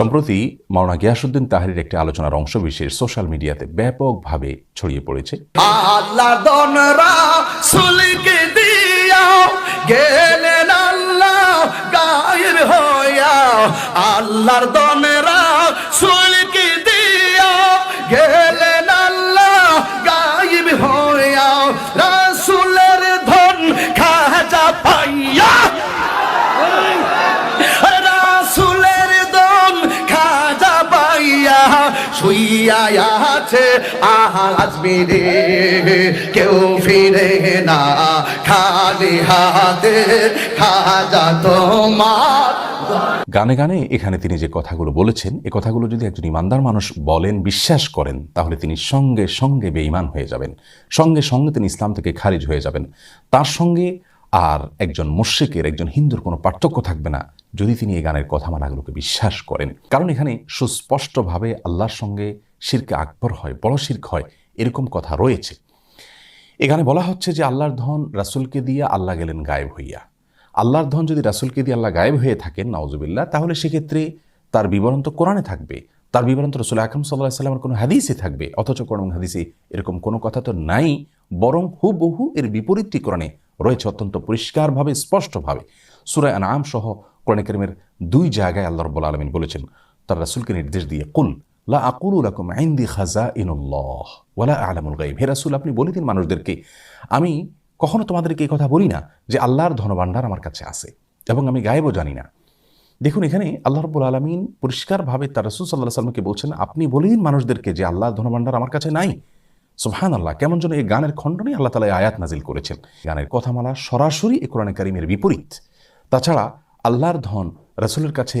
সম্প্রতি মাওনা গিয়াসুদ্দিন তাহারির একটি আলোচনার অংশ বিশেষ সোশ্যাল মিডিয়াতে ব্যাপকভাবে ছড়িয়ে পড়েছে। আল্লাহ দনরা আছে আজ কেউ ফিরে না। খালি হাতে খাজা তোমার গানে গানে এখানে তিনি যে কথাগুলো বলেছেন, এ কথাগুলো যদি একজন ইমানদার মানুষ বলেন, বিশ্বাস করেন, তাহলে তিনি সঙ্গে সঙ্গে বেঈমান হয়ে যাবেন। সঙ্গে সঙ্গে তিনি ইসলাম থেকে খারিজ হয়ে যাবেন। তার সঙ্গে আর একজন মুশ্রিকের, একজন হিন্দুর কোনো পার্থক্য থাকবে না, যদি তিনি এই গানের কথামালাগুলোকে বিশ্বাস করেন। কারণ এখানে সুস্পষ্টভাবে আল্লাহর সঙ্গে শিরকে আকবর হয়, বড় শির্ক হয়, এরকম কথা রয়েছে। এখানে বলা হচ্ছে যে আল্লাহর ধন রাসূলকে দিয়ে আল্লাহ গেলেন গায়েব হইয়া। আল্লাহর ধন যদি রাসূলকে দিয়ে আল্লাহ গায়েব হয়ে থাকেন নওজুবিল্লাহ তাহলে সেক্ষেত্রে তার বিবরণ তো কোরআনে থাকবে। তার বিবরণ তো রসুল আকরম সাল্লাহ সাল্লামের কোনো হাদিসে থাকবে, অথচ কোরআন হাদিসে এরকম কোনো কথা তো নাই, বরং হুবহু এর বিপরীতটি কোরআনে রয়েছে অত্যন্ত পরিষ্কারভাবে, স্পষ্টভাবে। সুরায় আনাম সহ কোরআন করিমের দুই জায়গায় আল্লাহ রব্বুল আলমিন বলেছেন, তার রাসূলকে নির্দেশ দিয়ে, কুল লা আকুল আকুলু লাকুম ইনদি খাজাইনুল্লাহ ওয়ালা আলামুল গায়ব। হে রাসূল, আপনি বলে দিন মানুষদেরকে, আমি কখনো তোমাদেরকে এই কথা বলি না যে আল্লাহর ধনভাণ্ডার আমার কাছে আছে এবং আমি গায়েবও জানি না। দেখুন, এখানে আল্লাহ রব্বুল আলমিন পরিষ্কারভাবে তার রসুল সাল্লাহ সাল্লামকে বলছেন, আপনি বলে দিন মানুষদেরকে যে আল্লাহর ধনভাণ্ডার আমার কাছে নাই। সুবহান আল্লাহ কেমন যেন এই গানের খণ্ডনে আল্লাহ তালা আয়াত নাজিল করেছেন। গানের কথামালা সরাসরি এ কোরআনে কারিমের বিপরীত। তাছাড়া আল্লাহর ধন রাসূলের কাছে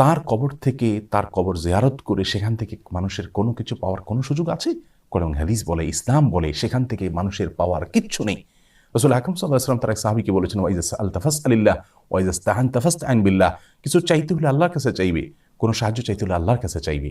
তার কবর থেকে, তার কবর জেয়ারত করে সেখান থেকে মানুষের কোনো কিছু পাওয়ার কোনো সুযোগ আছে? কোরআন হাদিস বলে, ইসলাম বলে, সেখান থেকে মানুষের পাওয়ার কিচ্ছু নেই। রসুল আকরম সাল্লাহ সাল্লাম তার এক সাহাবিকে বলেছেন ওয়াইজাস আল তাফাস আলিল্লাহ ওয়াইজাস তাহান তাফাস আইন বিল্লাহ। কিছু চাইতে হলে আল্লাহর কাছে চাইবে, কোনো সাহায্য চাইতে হলে আল্লাহর কাছে চাইবে।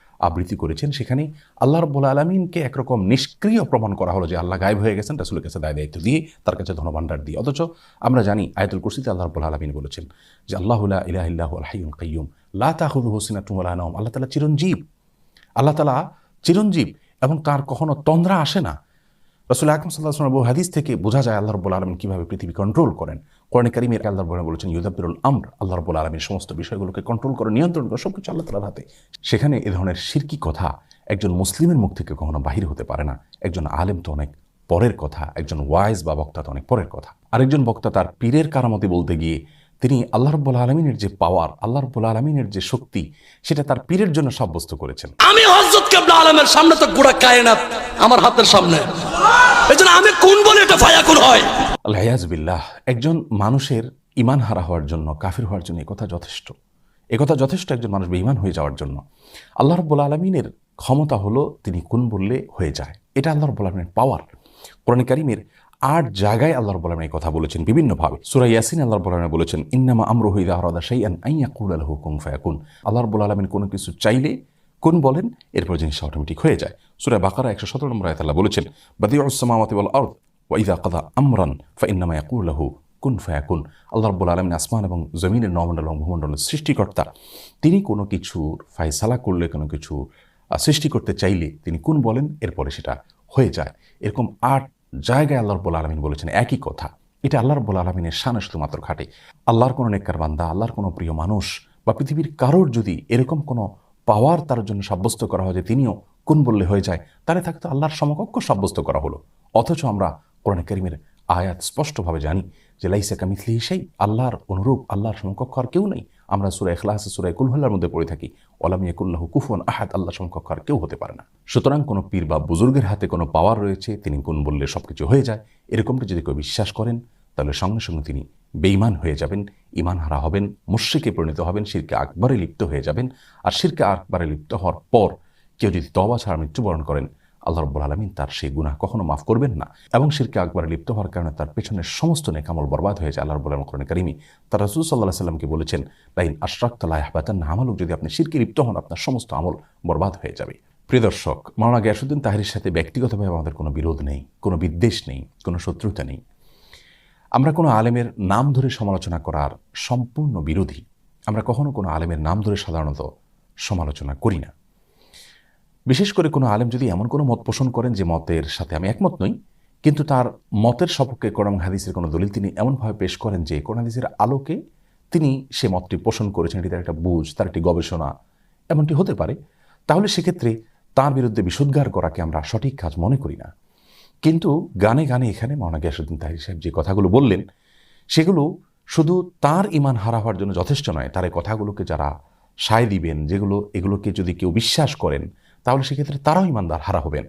আবৃত্তি করেছেন সেখানে আল্লাহ রব্বুল আলমিনকে একরকম নিষ্ক্রিয় প্রমাণ করা হলো যে আল্লাহ গায়েব হয়ে গেছেন, রাসুলের কাছে দায় দায়িত্ব দিয়ে তার কাছে ধনভাণ্ডার দিয়ে। অথচ আমরা জানি আয়তুল কুরসিতে আল্লাহ রব্বুল আলমিন বলেছেন যে, আল্লাহ ইলাহ ইল্লাহ আলহাইম কাইয়ুম, লা তাহুদ হোসিনা তুমলা নম আল্লাহ তালা চিরঞ্জীব। আল্লাহ তালা চিরঞ্জীব এবং তার কখনো তন্দ্রা আসে না। রসুল আকরম সাল্লাহ হাদিস থেকে বোঝা যায় আল্লাহ রব্বুল আলমিন কীভাবে পৃথিবী কন্ট্রোল করেন। কোরআন কারিমের আল্লাহ রব্বুল বলেছেন ইউদাবিরুল আমর আল্লাহ রব্বুল আলমীর সমস্ত বিষয়গুলোকে কন্ট্রোল করে, নিয়ন্ত্রণ করে সব কিছু আল্লাহ তালার হাতে। সেখানে এ ধরনের শিরকি কথা একজন মুসলিমের মুখ থেকে কখনো বাহির হতে পারে না। একজন আলেম তো অনেক পরের কথা, একজন ওয়াইজ বা বক্তা তো অনেক পরের কথা। আরেকজন বক্তা তার পীরের কারামতি বলতে গিয়ে তিনি আল্লাহ রব্বুল আলমিনের যে পাওয়ার আল্লাহ রব্বুল আলমিনের যে শক্তি, সেটা তার পীরের জন্য সাব্যস্ত করেছেন। আমি হজরত কেবলা আলমের সামনে তো গোড়া কায়নাত, আমার হাতের সামনে। আমি কোন বলে এটা হয়? আল্লাহাজবিল্লাহ একজন মানুষের ইমান হারা হওয়ার জন্য, কাফির হওয়ার জন্য একথা যথেষ্ট। একথা যথেষ্ট একজন মানুষ বেঈমান হয়ে যাওয়ার জন্য। আল্লাহ রব্বুল আলমিনের ক্ষমতা হলো তিনি কোন বললে হয়ে যায়। এটা আল্লাহ রব্বুল আলমিনের পাওয়ার কোরআন কারিমের আট জায়গায় আল্লাহ রব্বুল আলমিন কথা বলেছেন বিভিন্নভাবে সুরা ইয়াসিন আল্লাহ রব্বুল আলমিন বলেছেন, ইন্নামা আমরু হইদা হরদা শাইআন আইয়া কুল আলহ কুং ফায়াকুন। আল্লাহ রব্বুল আলমিন কোনো কিছু চাইলে কোন বলেন? এরপর জিনিসটা অটোমেটিক হয়ে যায়। সুরা বাকারা একশো সতেরো নম্বর আয়াত আল্লাহ বলেছেন বাদিউসমাওয়াতি ওয়াল আরদ ওয়াইদা কাদা আমরান ফাইন্নামা ইয়াকুল লাহু কুন ফায়াকুন। আল্লাহ রব্বুল আলমিন আসমান এবং জমিনের নমণ্ডল এবং ভূমণ্ডলের সৃষ্টিকর্তা, তিনি কোনো কিছুর ফায়সালা করলে, কোনো কিছু সৃষ্টি করতে চাইলে তিনি কোন বলেন? এরপরে সেটা হয়ে যায়। এরকম আট জায়গায় আল্লাহ রব্বুল আলমিন বলেছেন একই কথা। এটা আল্লাহ রব্বুল আলমিনের শানে শুধুমাত্র খাটে। আল্লাহর কোনো নেককার বান্দা, আল্লাহর কোনো প্রিয় মানুষ বা পৃথিবীর কারোর যদি এরকম কোনো পাওয়ার তার জন্য সাব্যস্ত করা হয় যে তিনিও কোন বললে হয়ে যায়। তাহলে তাকে আল্লাহর সমকক্ষ সাব্যস্ত করা হলো। অথচ আমরা কোরআন করিমের আয়াত স্পষ্টভাবে জানি যে, লাইসা কামিথলি সেই আল্লাহর অনুরূপ, আল্লাহর সমকক্ষ আর কেউ নেই। আমরা সুরায় এখলাস সুরায় কুলহল্লার মধ্যে পড়ে থাকি। ওলামিয়াকুল্লাহ কুফন আহাদ আল্লাহ সমকক্ষ আর কেউ হতে পারে না। সুতরাং কোনো পীর বা বুজুর্গের হাতে কোনো পাওয়ার রয়েছে, তিনি কোন বললে সব কিছু হয়ে যায়, এরকমটা যদি কেউ বিশ্বাস করেন, তাহলে সঙ্গে সঙ্গে তিনি বেঈমান হয়ে যাবেন ইমান হারা হবেন, মুশ্রিকে পরিণত হবেন, শিরকে আকবরে লিপ্ত হয়ে যাবেন। আর শিরকে আকবরে লিপ্ত হওয়ার পর কেউ যদি তবা ছাড়া মৃত্যুবরণ করেন, আল্লাহ রব্বুল আলমিন তার সেই গুনাহ কখনো মাফ করবেন না। এবং শিরকে আকবরে লিপ্ত হওয়ার কারণে তার পেছনের সমস্ত নেকামল বরবাদ হয়ে যায়, আল্লাহ রব্বুল আলম কোরআন কারিমি। তার রসুল সাল্লাহ সাল্লামকে বলেছেন, লাইন আশরাক্তাল্লাহ আহবাতান আমলক যদি আপনি শিরকে লিপ্ত হন, আপনার সমস্ত আমল বরবাদ হয়ে যাবে। প্রিয় দর্শক মাওলানা গ্যাসুদ্দিন তাহিরের সাথে ব্যক্তিগতভাবে আমাদের কোনো বিরোধ নেই, কোনো বিদ্বেষ নেই, কোনো শত্রুতা নেই। আমরা কোনো আলেমের নাম ধরে সমালোচনা করার সম্পূর্ণ বিরোধী। আমরা কখনো কোনো আলেমের নাম ধরে সাধারণত সমালোচনা করি না। বিশেষ করে কোনো আলেম যদি এমন কোনো মত পোষণ করেন যে মতের সাথে আমি একমত নই, কিন্তু তার মতের সপক্ষে কোরআন হাদিসের কোনো দলিল তিনি এমনভাবে পেশ করেন যে কোরআন হাদিসের আলোকে তিনি সে মতটি পোষণ করেছেন, এটি তার একটা বুঝ, তার একটি গবেষণা, এমনটি হতে পারে। তাহলে সেক্ষেত্রে তার বিরুদ্ধে বিশুদ্ধার করাকে আমরা সঠিক কাজ মনে করি না। কিন্তু গানে গানে এখানে মাওনা গিয়াসুদ্দিন তাহির সাহেব যে কথাগুলো বললেন, সেগুলো শুধু তার ইমান হারা হওয়ার জন্য যথেষ্ট নয়, তার এই কথাগুলোকে যারা সায় দিবেন, যেগুলো, এগুলোকে যদি কেউ বিশ্বাস করেন, তাহলে সেক্ষেত্রে তারাও ইমানদার হারা হবেন।